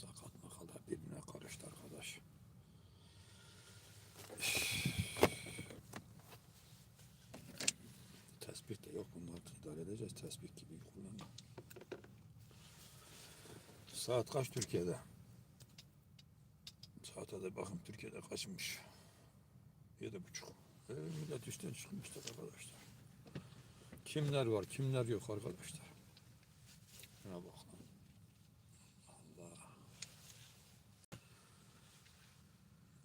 Sakat makalar birbirine karıştı arkadaş. Tespih de yok bunları idare edeceğiz. Tespih gibi kullanma. Saat kaç Türkiye'de? Saate de bakın Türkiye'de kaçmış. Yedi buçuk. E, millet işten çıkmışlar arkadaşlar. Kimler var, kimler yok arkadaşlar. Şuna bak lan. Allah.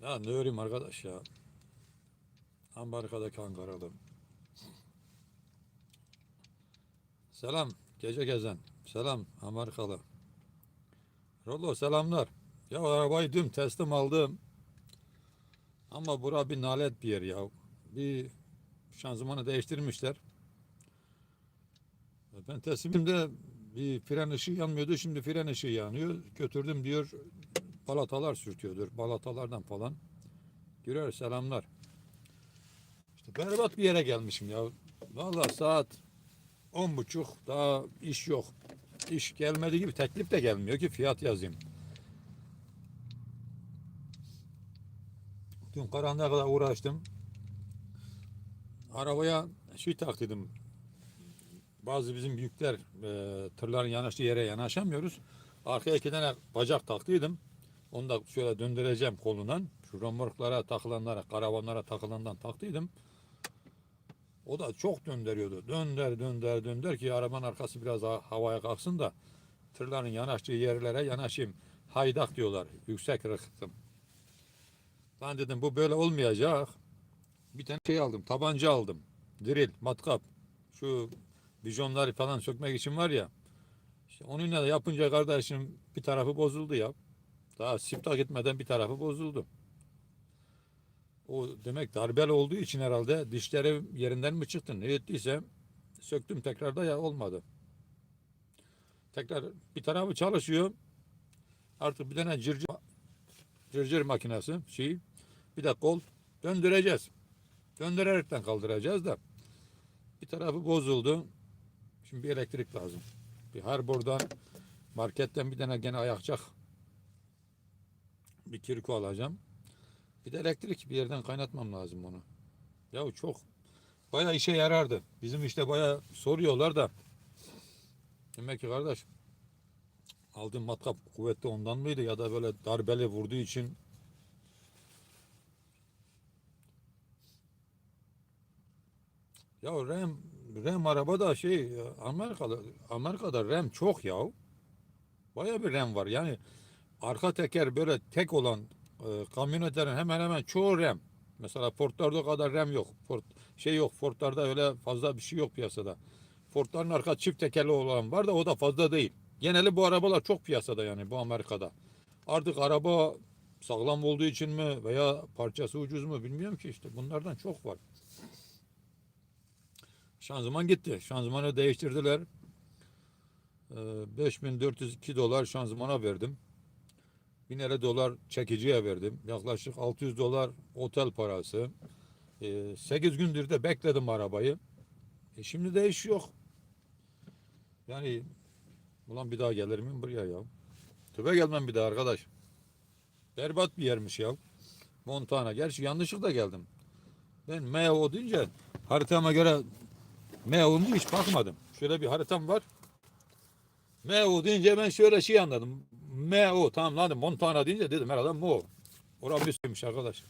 Ya ne öreyim arkadaş ya. Amerika'daki Ankaralı. Selam gece gezen. Selam Amerikalı. Rollo selamlar. Ya arabayı dün teslim aldım. Ama bura bir nalet bir yer ya. Bir şanzımanı değiştirmişler. Ben teslimimde bir fren ışığı yanmıyordu. Şimdi fren ışığı yanıyor. Götürdüm diyor. Balatalar sürtüyordur. Balatalardan falan. Gürer selamlar. İşte berbat bir yere gelmişim ya. Vallahi saat on buçuk daha iş yok. İş gelmedi gibi teklif de gelmiyor ki fiyat yazayım. Dün karanlığa kadar uğraştım. Arabaya şey taktıydım. Bazı bizim büyükler e, tırların yanaştığı yere yanaşamıyoruz. Arkaya iki tane bacak taktıydım. Onu da şöyle döndüreceğim kolundan. Şu romorklara takılanlara, karavanlara takılandan taktıydım. O da çok döndürüyordu. Dönder dönder dönder ki arabanın arkası biraz havaya kalksın da tırların yanaştığı yerlere yanaşayım. Haydak diyorlar. Yüksek rıhtım. Ben dedim bu böyle olmayacak. Bir tane şey aldım. Tabanca aldım. Drill, matkap. Şu bijonları falan sökmek için var ya. İşte onunla da yapınca kardeşim bir tarafı bozuldu ya. Daha siptak gitmeden bir tarafı bozuldu. O demek darbel olduğu için herhalde dişleri yerinden mi çıktı ne ettiyse söktüm tekrar da ya olmadı. Tekrar bir tarafı çalışıyor. Artık bir tane cırcır, cırcır makinesi şey bir de kol döndüreceğiz. Döndürerekten kaldıracağız da bir tarafı bozuldu. Şimdi bir elektrik lazım. Bir harbordan marketten bir tane gene ayakçak bir kirko alacağım. Bir de elektrik bir yerden kaynatmam lazım onu. Ya çok baya işe yarardı. Bizim işte baya soruyorlar da. Demek ki kardeş aldığım matkap kuvvetli ondan mıydı ya da böyle darbeli vurduğu için Ya RAM RAM araba da şey Amerika'da Amerika'da RAM çok ya. Baya bir RAM var. Yani arka teker böyle tek olan e, kamyonetlerin hemen hemen çoğu RAM. Mesela Ford'larda o kadar RAM yok. Ford şey yok. Ford'larda öyle fazla bir şey yok piyasada. Ford'ların arka çift tekerli olan var da o da fazla değil. Geneli bu arabalar çok piyasada yani bu Amerika'da. Artık araba sağlam olduğu için mi veya parçası ucuz mu bilmiyorum ki işte bunlardan çok var. Şanzıman gitti. Şanzımanı değiştirdiler. Ee, 5402 dolar şanzımana verdim. 1000 lira dolar çekiciye verdim. Yaklaşık 600 dolar otel parası. Ee, 8 gündür de bekledim arabayı. E şimdi de iş yok. Yani ulan bir daha gelir miyim buraya ya? Tübe gelmem bir daha arkadaş. Berbat bir yermiş ya. Montana. Gerçi yanlışlıkla geldim. Ben MEO deyince haritama göre MEO mu hiç bakmadım. Şöyle bir haritam var. MEO deyince ben şöyle şey anladım. MEO tamam Montana deyince dedim herhalde Mo. Orada bir sürmüş arkadaş.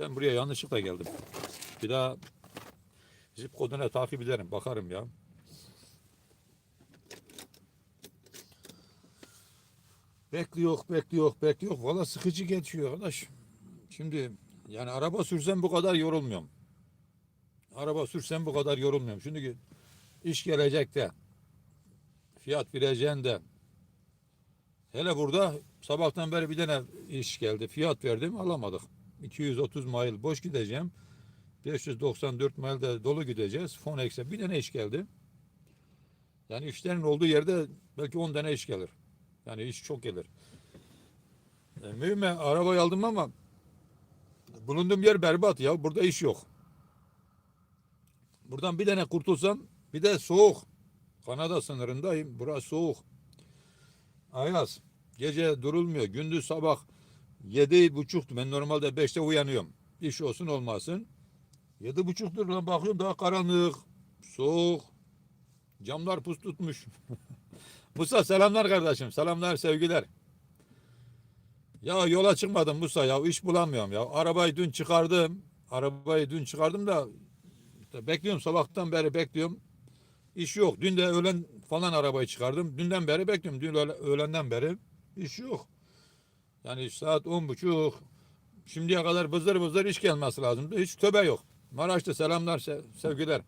Ben buraya yanlışlıkla geldim. Bir daha zip koduna takip ederim. Bakarım ya. Bekliyor, bekliyor, bekliyor. Valla sıkıcı geçiyor arkadaş. Şimdi yani araba sürsem bu kadar yorulmuyorum. Araba sürsem bu kadar yorulmuyorum. Şimdi iş gelecek de fiyat vereceğin de hele burada sabahtan beri bir tane iş geldi. Fiyat verdim alamadık. 230 mil boş gideceğim. 594 mil de dolu gideceğiz. Fon ekse bir tane iş geldi. Yani işlerin olduğu yerde belki 10 tane iş gelir. Yani iş çok gelir. E, mühim arabayı aldım ama bulunduğum yer berbat ya. Burada iş yok. Buradan bir tane kurtulsam bir de soğuk. Kanada sınırındayım. Burası soğuk. Ayaz. Gece durulmuyor. Gündüz sabah yedi buçuktu. Ben normalde beşte uyanıyorum. İş olsun olmasın. Yedi buçuktur lan bakıyorum daha karanlık. Soğuk. Camlar pus tutmuş. Musa selamlar kardeşim. Selamlar sevgiler. Ya yola çıkmadım Musa ya iş bulamıyorum ya. Arabayı dün çıkardım. Arabayı dün çıkardım da bekliyorum sabahtan beri bekliyorum. İş yok. Dün de öğlen falan arabayı çıkardım. Dünden beri bekliyorum. Dün öğle- öğlenden beri iş yok. Yani saat on buçuk. Şimdiye kadar bızır bızır iş gelmesi lazımdı. Hiç töbe yok. Maraş'ta selamlar, se- sevgiler.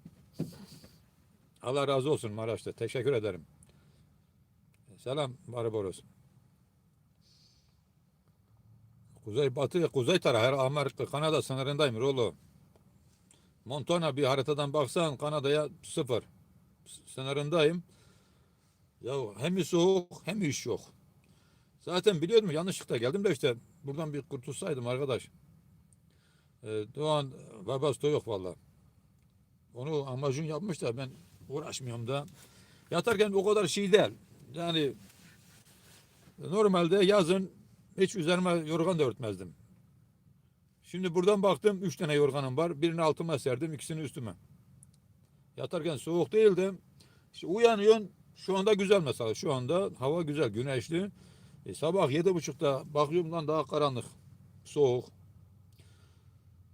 Allah razı olsun Maraş'ta. Teşekkür ederim. Selam Barbaros. Kuzey batı, kuzey tarafı. Amerika, Kanada sınırındayım Rolo. Montana bir haritadan baksan Kanada'ya sıfır. Sınırındayım. Ya hem soğuk hem iş yok. Zaten biliyordum yanlışlıkla geldim de işte buradan bir kurtulsaydım arkadaş. Ee, Doğan Webasto yok valla. Onu amacın yapmış da ben uğraşmıyorum da. Yatarken o kadar şey değil. Yani normalde yazın hiç üzerime yorgan da örtmezdim. Şimdi buradan baktım üç tane yorganım var. Birini altıma serdim, ikisini üstüme. Yatarken soğuk değildi. İşte uyanıyorsun. Şu anda güzel mesela. Şu anda hava güzel, güneşli. E, sabah yedi buçukta bakıyorum lan daha karanlık. Soğuk.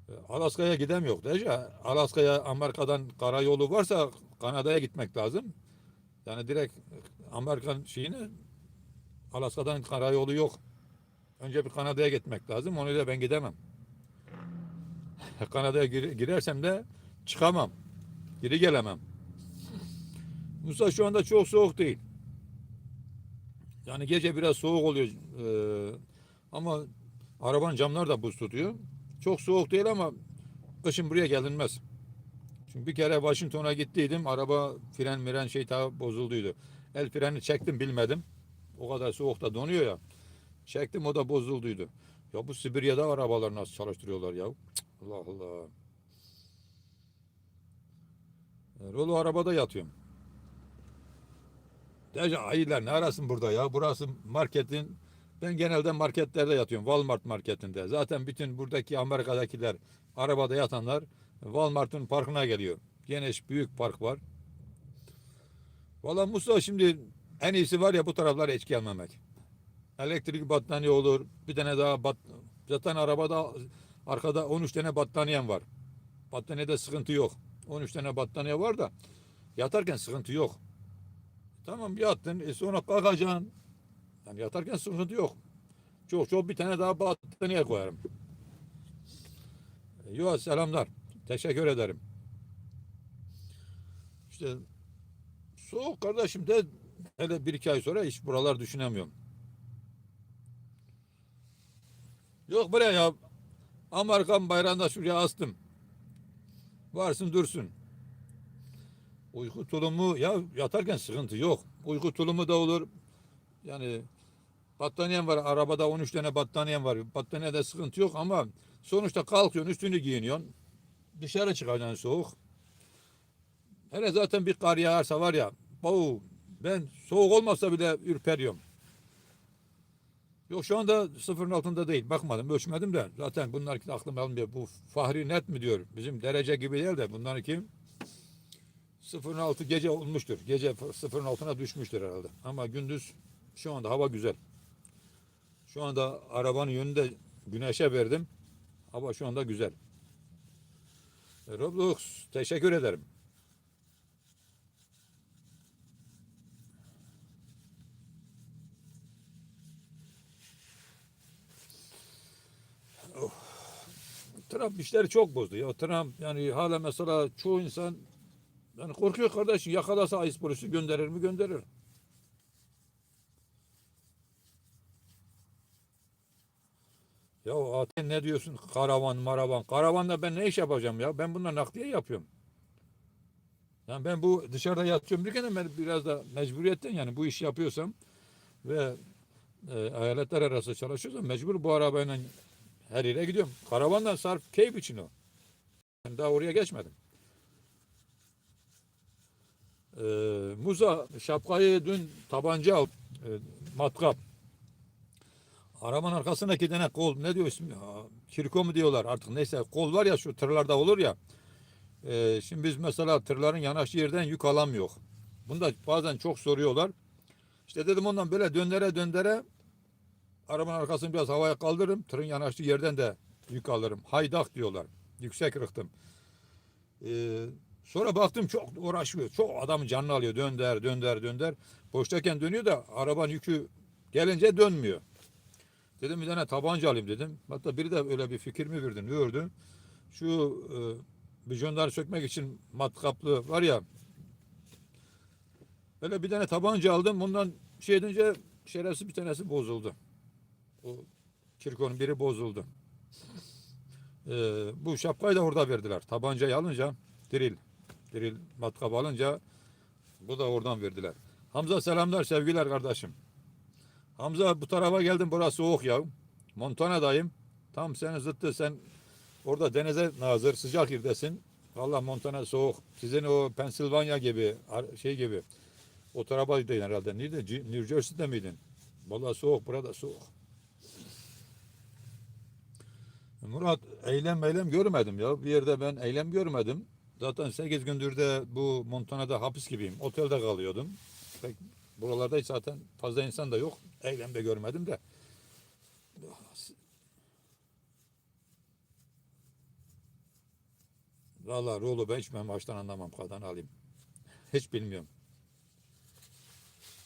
E, Alaska'ya gidem yok. Dece. Alaska'ya Amerika'dan karayolu varsa Kanada'ya gitmek lazım. Yani direkt Amerikan şeyini Alaska'dan karayolu yok. Önce bir Kanada'ya gitmek lazım. Onu da ben gidemem. Kanada'ya gir- girersem de çıkamam. Geri gelemem. Musa şu anda çok soğuk değil. Yani gece biraz soğuk oluyor. Ee, ama arabanın camları da buz tutuyor. Çok soğuk değil ama kışın buraya gelinmez. Çünkü bir kere Washington'a gittiydim. Araba fren miren şey ta bozulduydu. El freni çektim bilmedim. O kadar soğukta donuyor ya. Çektim o da bozulduydu. Ya bu Sibirya'da arabalar nasıl çalıştırıyorlar ya? Allah Allah. E, Rolo arabada yatıyorum. Dece ayılar ne arasın burada ya? Burası marketin ben genelde marketlerde yatıyorum. Walmart marketinde. Zaten bütün buradaki Amerika'dakiler arabada yatanlar Walmart'ın parkına geliyor. Geniş büyük park var. Valla Musa şimdi en iyisi var ya bu taraflara hiç gelmemek. Elektrik battaniye olur. Bir tane daha bat zaten arabada arkada 13 tane battaniyem var. Battaniyede sıkıntı yok. 13 tane battaniye var da yatarken sıkıntı yok. Tamam yattın e sonra kalkacaksın. Yani yatarken sıkıntı yok. Çok çok bir tane daha battaniye koyarım. E, Yok selamlar. Teşekkür ederim. İşte soğuk kardeşim de hele bir iki ay sonra hiç buralar düşünemiyorum. Yok buraya ya. Amerikan bayrağını da şuraya astım. Varsın dursun. Uyku tulumu ya yatarken sıkıntı yok. Uyku tulumu da olur. Yani battaniyem var. Arabada 13 tane battaniyem var. Battaniyede sıkıntı yok ama sonuçta kalkıyorsun üstünü giyiniyorsun. Dışarı çıkacaksın soğuk. Hele zaten bir kar yağarsa var ya. Oo, ben soğuk olmasa bile ürperiyorum. Yok şu anda sıfırın altında değil. Bakmadım, ölçmedim de. Zaten bunlar aklım almıyor. Bu Fahri net mi diyor? Bizim derece gibi değil de bunlar kim? Sıfırın altı gece olmuştur. Gece sıfırın altına düşmüştür herhalde. Ama gündüz şu anda hava güzel. Şu anda arabanın yönünü güneşe verdim. Hava şu anda güzel. E, Roblox teşekkür ederim. Trump işleri çok bozdu ya. Trump yani hala mesela çoğu insan yani korkuyor kardeşim yakalasa ICE polisi gönderir mi gönderir. Ya Aten ne diyorsun karavan maravan. Karavanla ben ne iş yapacağım ya? Ben bunlar nakliye yapıyorum. Yani ben bu dışarıda yatıyorum derken de ben biraz da mecburiyetten yani bu işi yapıyorsam ve e, eyaletler arası çalışıyorsam mecbur bu arabayla her yere gidiyorum. Karavanla sarf keyif için o. Ben daha oraya geçmedim. Ee, Muza şapkayı dün tabanca e, matkap. Arabanın arkasına iki tane kol ne diyor ismi? Kirko mu diyorlar artık neyse kol var ya şu tırlarda olur ya. Ee, şimdi biz mesela tırların yanaştığı yerden yük alamıyor. Bunu da bazen çok soruyorlar. İşte dedim ondan böyle döndere döndere arabanın arkasını biraz havaya kaldırırım. Tırın yanaştığı yerden de yük alırım. Haydak diyorlar. Yüksek rıhtım. Ee, sonra baktım çok uğraşıyor. Çok adamın canını alıyor. Dönder, dönder, dönder. Boştayken dönüyor da arabanın yükü gelince dönmüyor. Dedim bir tane tabanca alayım dedim. Hatta biri de öyle bir fikir mi verdi, ne gördü? Şu e, bijonları sökmek için matkaplı var ya. Böyle bir tane tabanca aldım. Bundan şey edince şerefsiz bir tanesi bozuldu. O kirkonun biri bozuldu. E, bu şapkayı da orada verdiler. Tabancayı alınca diril, diril matkap alınca bu da oradan verdiler. Hamza selamlar, sevgiler kardeşim. Hamza bu tarafa geldim burası soğuk ya. Montana'dayım. Tam senin zıttı sen orada denize nazır sıcak yerdesin. Valla Montana soğuk. Sizin o Pensilvanya gibi şey gibi. O taraftaydın herhalde. C- New Jersey'de miydin? Valla soğuk burada soğuk. Murat eylem eylem görmedim ya. Bir yerde ben eylem görmedim. Zaten 8 gündür de bu Montana'da hapis gibiyim. Otelde kalıyordum. Pek buralarda hiç zaten fazla insan da yok. Eylem de görmedim de. Valla rolu ben hiç ben baştan anlamam kadın alayım. Hiç bilmiyorum.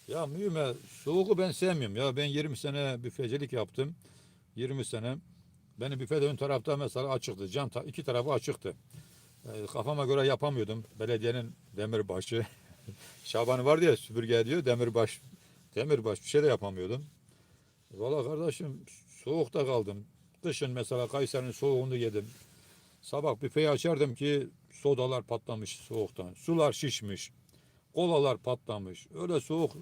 Ya mühime soğuğu ben sevmiyorum ya. Ben 20 sene büfecilik yaptım. 20 sene. Benim büfede ön tarafta mesela açıktı. Cam ta- iki tarafı açıktı. E, kafama göre yapamıyordum. Belediyenin demirbaşı. Şabanı vardı ya süpürge diyor demirbaş. Demirbaş bir şey de yapamıyordum. Valla kardeşim soğukta kaldım. Kışın mesela Kayseri'nin soğuğunu yedim. Sabah büfeyi açardım ki sodalar patlamış soğuktan. Sular şişmiş. Kolalar patlamış. Öyle soğuk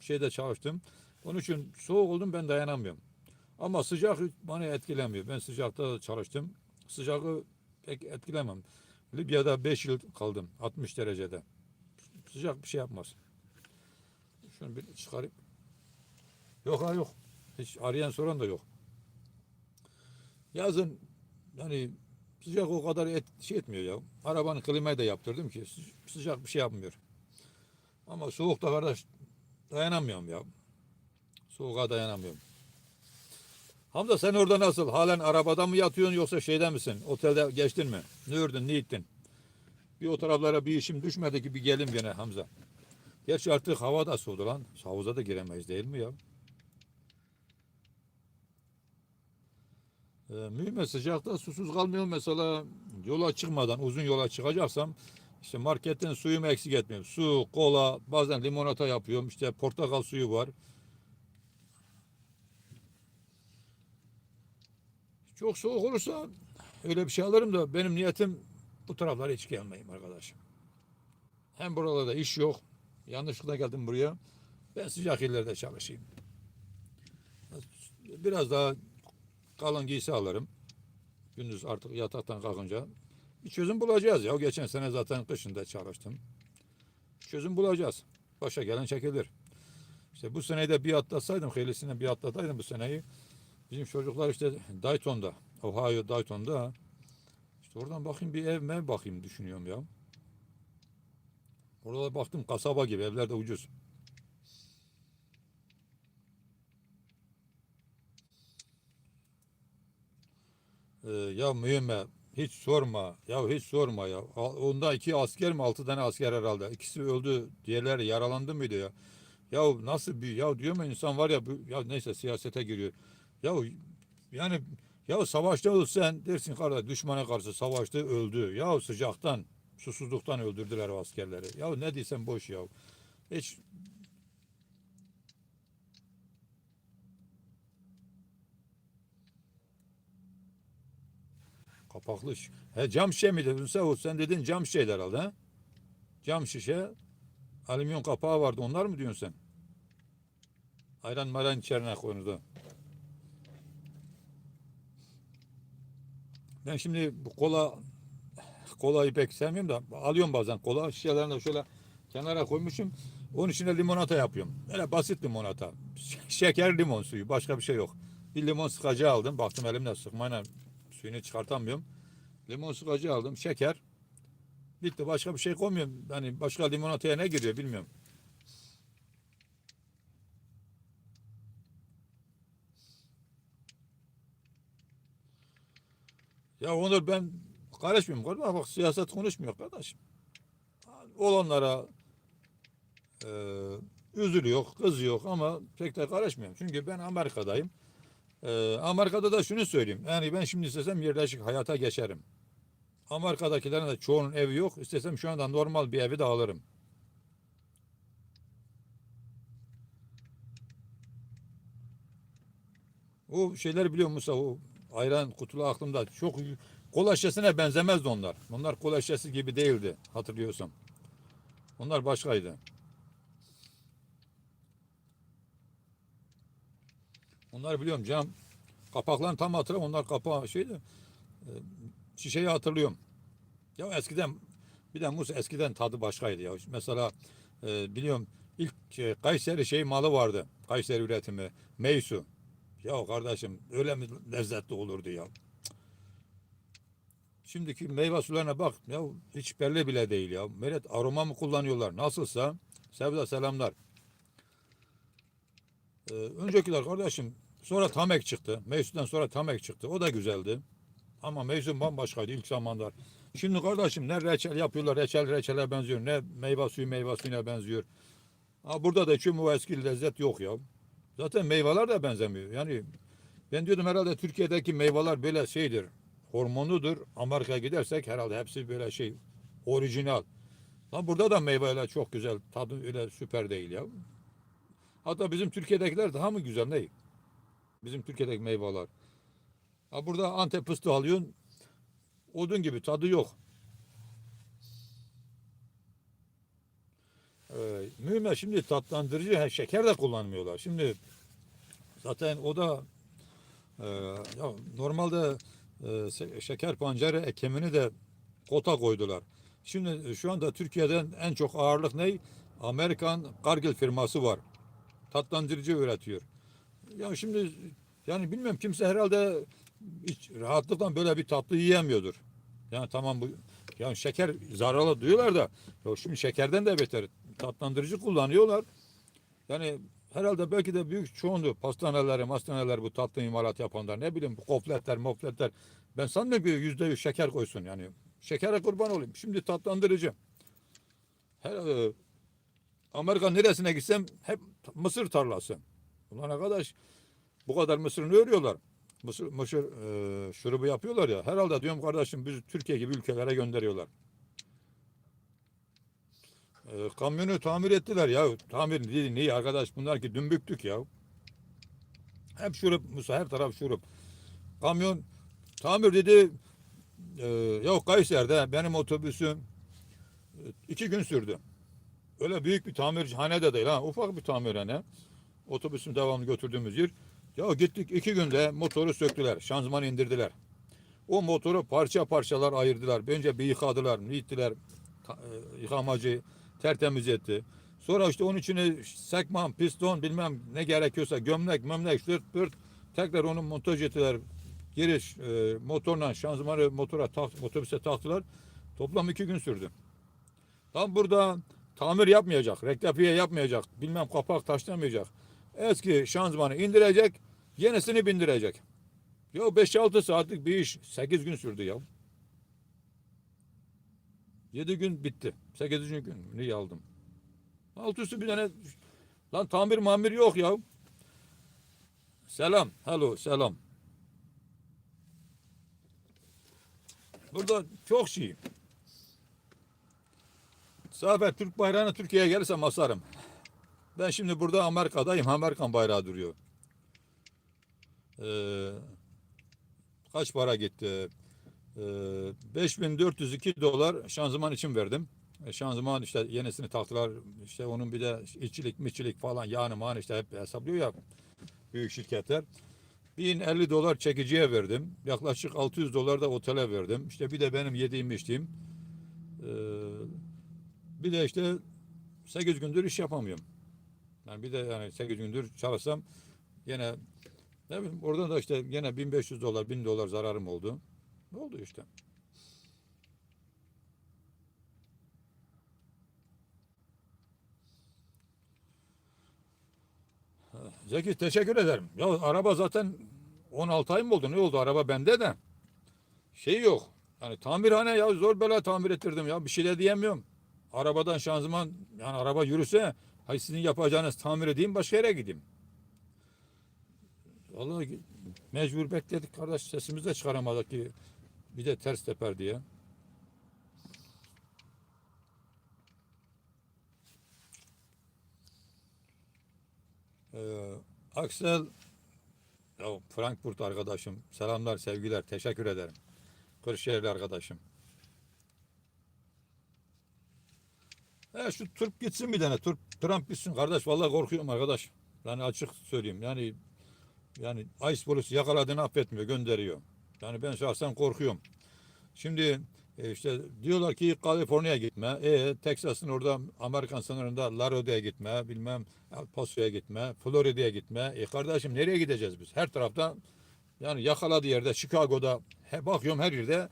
şeyde çalıştım. Onun için soğuk oldum ben dayanamıyorum. Ama sıcak bana etkilemiyor. Ben sıcakta çalıştım. Sıcağı pek etkilemem. Libya'da 5 yıl kaldım. 60 derecede. Sıcak bir şey yapmaz. Şunu bir çıkarayım. Yok ha yok. Hiç arayan soran da yok. Yazın yani sıcak o kadar et, şey etmiyor ya. Arabanın klimayı da yaptırdım ki sı- sıcak bir şey yapmıyor. Ama soğukta kardeş dayanamıyorum ya. Soğuğa dayanamıyorum. Hamza sen orada nasıl? Halen arabada mı yatıyorsun yoksa şeyde misin? Otelde geçtin mi? Ne ördün, ne ettin? Bir o taraflara bir işim düşmedi ki bir gelim gene Hamza. Gerçi artık hava da soğudu lan. Havuza da giremeyiz değil mi ya? Ee, mühim sıcakta susuz kalmıyorum mesela yola çıkmadan uzun yola çıkacaksam işte marketten suyumu eksik etmiyorum. Su, kola, bazen limonata yapıyorum. İşte portakal suyu var. Çok soğuk olursa öyle bir şey alırım da benim niyetim bu taraflara hiç gelmeyeyim arkadaşım. Hem buralarda iş yok. Yanlışlıkla geldim buraya. Ben sıcak yerlerde çalışayım. Biraz daha kalın giysi alırım. Gündüz artık yataktan kalkınca bir çözüm bulacağız ya. Geçen sene zaten kışında çalıştım. Çözüm bulacağız. Başa gelen çekilir. İşte bu seneyi de bir atlatsaydım, hayırlısıyla bir atlataydım bu seneyi. Bizim çocuklar işte Dayton'da, Ohio Dayton'da. İşte oradan bakayım bir ev mev bakayım düşünüyorum ya. Orada baktım kasaba gibi evler de ucuz. Ee, ya mühimme hiç sorma. Ya hiç sorma ya. Onda iki asker mi? Altı tane asker herhalde. İkisi öldü. Diğerleri yaralandı mıydı ya? Ya nasıl bir ya diyor mu insan var ya bu- ya neyse siyasete giriyor. Ya yani ya savaşta ölsen dersin kardeş düşmana karşı savaştı öldü. Ya sıcaktan susuzluktan öldürdüler o askerleri. Ya ne diysen boş ya. Hiç kapaklı. He cam şişe mi dedin sen? Sen dedin cam şişe herhalde ha? Cam şişe alüminyum kapağı vardı. Onlar mı diyorsun sen? Ayran maran içerine koyuldu. Ben şimdi bu kola kolayı pek sevmiyorum da alıyorum bazen kola şişelerini şöyle kenara koymuşum. Onun içine limonata yapıyorum. Öyle basit limonata. Şeker limon suyu başka bir şey yok. Bir limon sıkacı aldım. Baktım elimle sıkmayla suyunu çıkartamıyorum. Limon sıkacı aldım. Şeker. Bitti. Başka bir şey koymuyorum. Hani başka limonataya ne giriyor bilmiyorum. Ya Onur ben karışmıyorum. Kardeşim. Bak siyaset konuşmuyor kardeşim. Olanlara e, üzülüyor, kızıyor ama pek de karışmıyorum. Çünkü ben Amerika'dayım. E, Amerika'da da şunu söyleyeyim. Yani ben şimdi istesem yerleşik hayata geçerim. Amerika'dakilerin de çoğunun evi yok. İstesem şu anda normal bir evi de alırım. O şeyler biliyor musun? O ayran kutulu aklımda. Çok kola şişesine benzemezdi onlar. Onlar kola şişesi gibi değildi hatırlıyorsam. Onlar başkaydı. Onlar biliyorum cam kapaklarını tam hatırlamıyorum. Onlar kapağı şeydi. e, Şişeyi hatırlıyorum. Ya eskiden bir de muz eskiden tadı başkaydı ya. Mesela e, biliyorum ilk e, Kayseri şey malı vardı. Kayseri üretimi. Meysu. Ya kardeşim öyle mi lezzetli olurdu ya. Şimdiki meyve sularına bak ya hiç belli bile değil ya. Meret aroma mı kullanıyorlar? Nasılsa Sevda selamlar. Ee, öncekiler kardeşim sonra Tamek çıktı. Meysu'dan sonra Tamek çıktı. O da güzeldi. Ama Meysu bambaşkaydı ilk zamanlar. Şimdi kardeşim ne reçel yapıyorlar. Reçel reçele benziyor. Ne meyve suyu meyve suyuna benziyor. Ha, burada da çünkü o eski lezzet yok ya. Zaten meyveler de benzemiyor. Yani ben diyordum herhalde Türkiye'deki meyveler böyle şeydir. Hormonludur. Amerika'ya gidersek herhalde hepsi böyle şey orijinal. Lan burada da meyveler çok güzel. Tadı öyle süper değil ya. Hatta bizim Türkiye'dekiler daha mı güzel ne? Bizim Türkiye'deki meyveler. Ha burada Antep fıstığı alıyorsun. Odun gibi tadı yok. Ee, mühim şimdi tatlandırıcı şeker de kullanmıyorlar. Şimdi zaten o da e, ya normalde e, şeker pancarı ekimini de kota koydular. Şimdi e, şu anda Türkiye'den en çok ağırlık ne? Amerikan Cargill firması var. Tatlandırıcı üretiyor. Ya şimdi yani bilmiyorum kimse herhalde hiç rahatlıkla böyle bir tatlı yiyemiyordur. Yani tamam bu yani şeker zararlı diyorlar da ya şimdi şekerden de beter tatlandırıcı kullanıyorlar. Yani herhalde belki de büyük çoğunluğu pastaneleri, mastaneler bu tatlı imalat yapanlar ne bileyim bu kofletler, mofletler. Ben sanmıyorum ki yüzde yüz şeker koysun yani. Şekere kurban olayım. Şimdi tatlandırıcı. Her, e, Amerika neresine gitsem hep mısır tarlası. Ulan arkadaş bu kadar mısır ne örüyorlar? Mısır, mısır e, şurubu yapıyorlar ya. Herhalde diyorum kardeşim biz Türkiye gibi ülkelere gönderiyorlar. E, kamyonu tamir ettiler ya. Tamir değil niye arkadaş bunlar ki dümbüktük ya. Hep şurup Musa her taraf şurup. Kamyon tamir dedi e, yok Kayseri'de benim otobüsüm e, iki gün sürdü. Öyle büyük bir tamirhane de değil ha. Ufak bir tamirhane. Otobüsün devamlı götürdüğümüz yer. Ya gittik iki günde motoru söktüler. Şanzımanı indirdiler. O motoru parça parçalar ayırdılar. Önce bir yıkadılar, gittiler. ta- e, Yıkamacı tertemiz etti. Sonra işte onun içine sekman, piston bilmem ne gerekiyorsa gömlek, mömlek, şırt pırt tekrar onu montaj ettiler. Giriş e, motorla şanzımanı motora tak, otobüse taktılar. Toplam iki gün sürdü. Tam burada tamir yapmayacak, rektifiye yapmayacak, bilmem kapak taşlamayacak. Eski şanzımanı indirecek, yenisini bindirecek. Ya 5-6 saatlik bir iş 8 gün sürdü ya. 7 gün bitti. 8. gün niye aldım? Alt üstü bir tane lan tamir mamir yok ya. Selam. Hello. Selam. Burada çok şey. Zafer Türk bayrağını Türkiye'ye gelirsem asarım. Ben şimdi burada Amerika'dayım. Amerikan bayrağı duruyor. Ee, kaç para gitti? Ee, 5402 dolar şanzıman için verdim. E, şanzıman işte yenisini taktılar. İşte onun bir de işçilik, miçilik falan yağını mağını işte hep hesaplıyor ya büyük şirketler. 1050 dolar çekiciye verdim. Yaklaşık 600 dolar da otele verdim. İşte bir de benim yediğim içtiğim. Ee, bir de işte 8 gündür iş yapamıyorum. Yani bir de yani 8 gündür çalışsam yine Ne bileyim oradan da işte gene 1500 dolar 1000 dolar zararım oldu. Ne oldu işte. Zeki teşekkür ederim. Ya araba zaten 16 ay mı oldu? Ne oldu? Araba bende de. Şey yok. Yani tamirhane ya zor bela tamir ettirdim ya. Bir şey de diyemiyorum. Arabadan şanzıman yani araba yürüse hay sizin yapacağınız tamir edeyim başka yere gideyim. Vallahi mecbur bekledik kardeş sesimizi de çıkaramadık ki bir de ters teper diye. Ee, Aksel ya Frankfurt arkadaşım selamlar sevgiler teşekkür ederim. Kırşehirli arkadaşım. He şu Türk gitsin bir tane. Türk Trump gitsin kardeş. Vallahi korkuyorum arkadaş. Yani açık söyleyeyim. Yani yani ICE polisi yakaladığını affetmiyor, gönderiyor. Yani ben şahsen korkuyorum. Şimdi e, işte diyorlar ki Kaliforniya gitme. E Texas'ın orada Amerikan sınırında Laredo'ya gitme, bilmem El Paso'ya gitme, Florida'ya gitme. E kardeşim nereye gideceğiz biz? Her tarafta yani yakaladığı yerde Chicago'da he, bakıyorum her yerde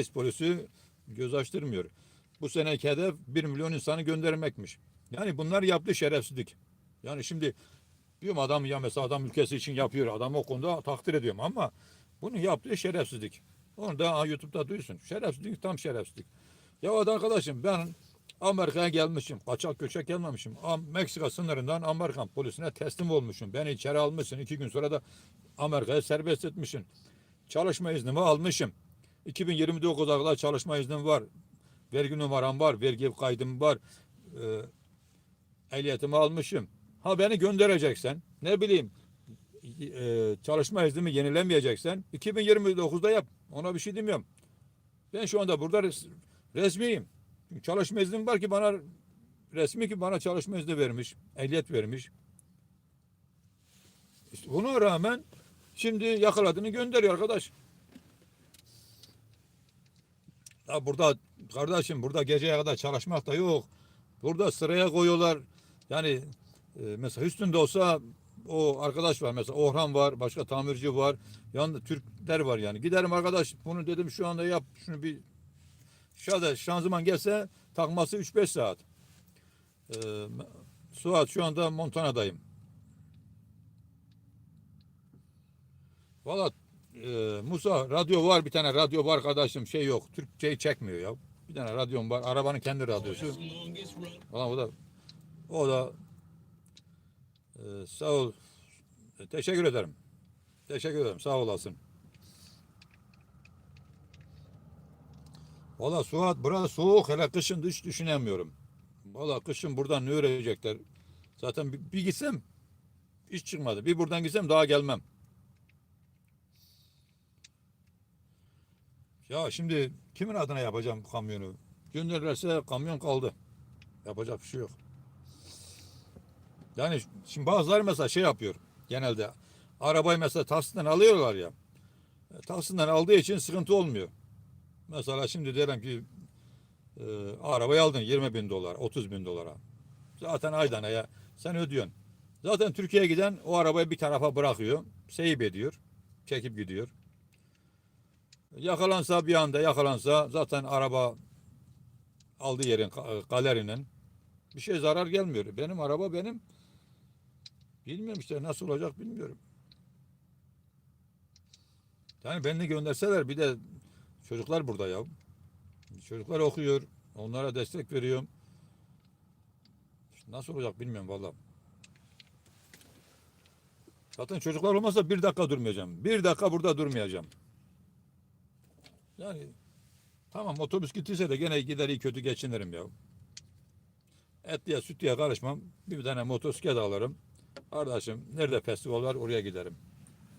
ICE polisi göz açtırmıyor. Bu seneki hedef 1 milyon insanı göndermekmiş. Yani bunlar yaptığı şerefsizlik. Yani şimdi diyorum adam ya mesela adam ülkesi için yapıyor. Adam o konuda takdir ediyorum ama bunu yaptığı şerefsizlik. Onu da YouTube'da duysun. Şerefsizlik tam şerefsizlik. Ya arkadaşım ben Amerika'ya gelmişim. Kaçak göçek gelmemişim. Meksika sınırından Amerikan polisine teslim olmuşum. Beni içeri almışsın. iki gün sonra da Amerika'ya serbest etmişsin. Çalışma iznimi almışım. 2029'a kadar çalışma iznim var. Vergi numaram var. Vergi kaydım var. Ee, ehliyetimi almışım. Ha beni göndereceksen ne bileyim e, çalışma iznimi yenilemeyeceksen 2029'da yap. Ona bir şey demiyorum. Ben şu anda burada res, resmiyim. Çünkü çalışma iznim var ki bana resmi ki bana çalışma izni vermiş. Ehliyet vermiş. İşte buna rağmen şimdi yakaladığını gönderiyor arkadaş. Ya burada kardeşim burada geceye kadar çalışmak da yok. Burada sıraya koyuyorlar. Yani e, mesela Hüsnü'nde olsa o arkadaş var mesela Orhan var, başka tamirci var. Yanında Türkler var yani. Giderim arkadaş bunu dedim şu anda yap şunu bir şurada şanzıman gelse takması 3-5 saat. Ee, Suat şu anda Montana'dayım. Valla e, Musa radyo var bir tane radyo var arkadaşım şey yok. Türkçeyi çekmiyor ya. Bir tane radyom var. Arabanın kendi radyosu. Valla o da o da e, sağ ol. E, teşekkür ederim. Teşekkür ederim. Sağ olasın. Valla Suat burada soğuk hele kışın hiç düşünemiyorum. Valla kışın buradan ne öğrenecekler? Zaten bir, bir gitsem hiç çıkmadı. Bir buradan gitsem daha gelmem. Ya şimdi kimin adına yapacağım bu kamyonu? Gönderirlerse kamyon kaldı. Yapacak bir şey yok. Yani şimdi bazıları mesela şey yapıyor genelde. Arabayı mesela taksitten alıyorlar ya. Taksitten aldığı için sıkıntı olmuyor. Mesela şimdi diyelim ki e, arabayı aldın 20 bin dolar, 30 bin dolara. Zaten aydan aya sen ödüyorsun. Zaten Türkiye'ye giden o arabayı bir tarafa bırakıyor. Seyip ediyor. Çekip gidiyor. Yakalansa bir anda yakalansa zaten araba aldığı yerin galerinin bir şey zarar gelmiyor. Benim araba benim. Bilmiyorum işte nasıl olacak bilmiyorum. Yani beni gönderseler bir de çocuklar burada ya. Çocuklar okuyor. Onlara destek veriyorum. Nasıl olacak bilmiyorum vallahi. Zaten çocuklar olmazsa bir dakika durmayacağım. Bir dakika burada durmayacağım. Yani tamam otobüs gittiyse de gene gider iyi kötü geçinirim ya. Etliye sütlüye karışmam. Bir tane motosiklet alırım. Kardeşim nerede festival var oraya giderim.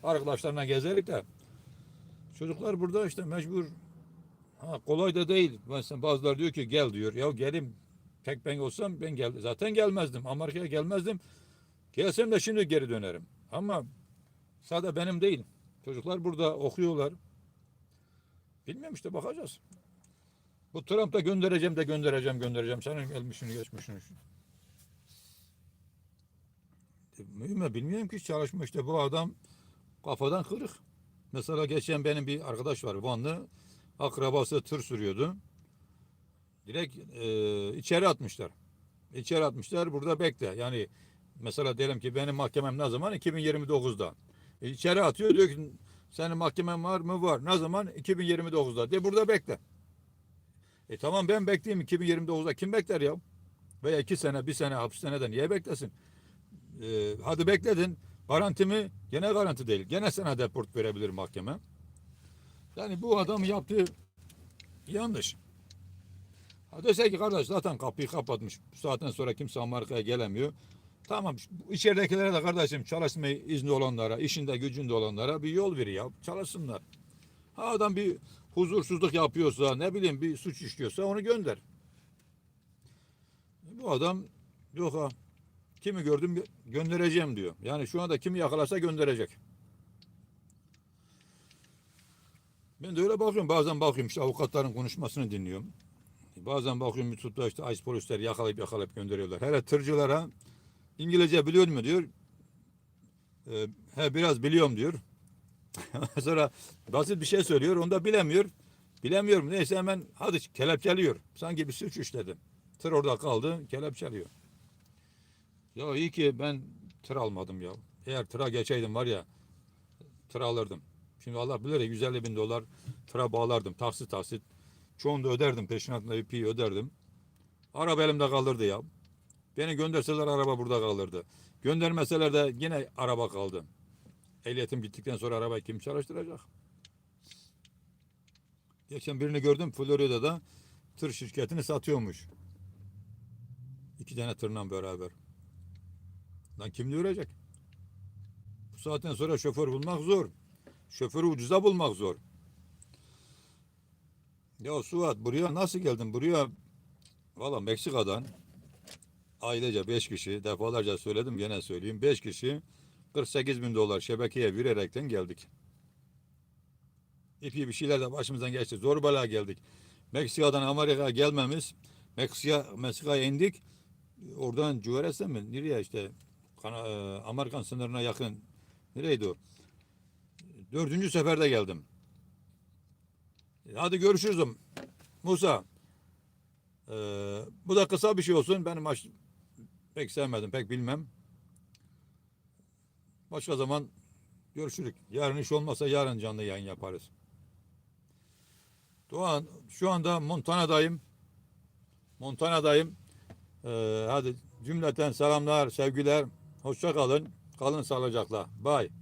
Arkadaşlarına gezerik de. Çocuklar burada işte mecbur. Ha, kolay da değil. Mesela bazıları diyor ki gel diyor. Ya gelim. Tek ben olsam ben gel zaten gelmezdim. Amerika'ya gelmezdim. Gelsem de şimdi geri dönerim. Ama sadece benim değil. Çocuklar burada okuyorlar. Bilmiyorum işte bakacağız. Bu Trump'ta göndereceğim de göndereceğim göndereceğim. Senin gelmişini geçmişini. Mühim mi? bilmiyorum ki çalışma işte bu adam Kafadan kırık. Mesela geçen benim bir arkadaş var Vanlı. Akrabası tır sürüyordu. Direkt e, içeri atmışlar. İçeri atmışlar burada bekle. Yani mesela diyelim ki benim mahkemem ne zaman? 2029'da. E, içeri atıyor diyor ki senin mahkemen var mı? Var. Ne zaman? 2029'da. De burada bekle. E tamam ben bekleyeyim 2029'da. Kim bekler ya? Veya iki sene, bir sene hapishanede niye beklesin? E, hadi bekledin. Garanti mi? Gene garanti değil. Gene sana deport verebilir mahkeme. Yani bu adam yaptığı yanlış. Ha dese ki kardeş zaten kapıyı kapatmış. Bu saatten sonra kimse Amerika'ya gelemiyor. Tamam içeridekilere de kardeşim çalışma izni olanlara, işinde gücünde olanlara bir yol ver ya. Çalışsınlar. Ha adam bir huzursuzluk yapıyorsa, ne bileyim bir suç işliyorsa onu gönder. Bu adam yok ha kimi gördüm göndereceğim diyor. Yani şu anda kimi yakalarsa gönderecek. Ben de öyle bakıyorum. Bazen bakıyorum işte avukatların konuşmasını dinliyorum. Bazen bakıyorum YouTube'da işte ICE polisler yakalayıp yakalayıp gönderiyorlar. Hele tırcılara İngilizce biliyor mu diyor. Ee, he biraz biliyorum diyor. Sonra basit bir şey söylüyor. Onu da bilemiyor. Bilemiyorum. Neyse hemen hadi kelepçeliyor. Sanki bir suç işledim. Tır orada kaldı. Kelepçeliyor. Ya iyi ki ben tır almadım ya. Eğer tıra geçeydim var ya tır alırdım. Şimdi Allah bilir ya 150 bin dolar tıra bağlardım. Taksit taksit. Çoğunu da öderdim. Peşinatında bir pi öderdim. Araba elimde kalırdı ya. Beni gönderseler araba burada kalırdı. Göndermeseler de yine araba kaldı. Ehliyetim gittikten sonra arabayı kim çalıştıracak? Geçen birini gördüm Florida'da tır şirketini satıyormuş. İki tane tırla beraber. Lan kim görecek? Bu saatten sonra şoför bulmak zor. Şoförü ucuza bulmak zor. Ya Suat buraya nasıl geldin? Buraya valla Meksika'dan ailece 5 kişi defalarca söyledim gene söyleyeyim 5 kişi 48 bin dolar şebekeye vererekten geldik. İpi bir şeyler de başımızdan geçti. Zor bala geldik. Meksika'dan Amerika'ya gelmemiz Meksika, Meksika'ya indik. Oradan Juarez'e mi? Nereye işte Amerikan sınırına yakın. Nereydi o? Dördüncü seferde geldim. Hadi görüşürüz Musa. Ee, bu da kısa bir şey olsun. Benim maç pek sevmedim, pek bilmem. Başka zaman görüşürük. Yarın iş olmasa yarın canlı yayın yaparız. Doğan, şu anda Montana'dayım. Montana'dayım. Ee, hadi cümleten selamlar, sevgiler. Hoşça kalın. Kalın sağlıcakla. Bye.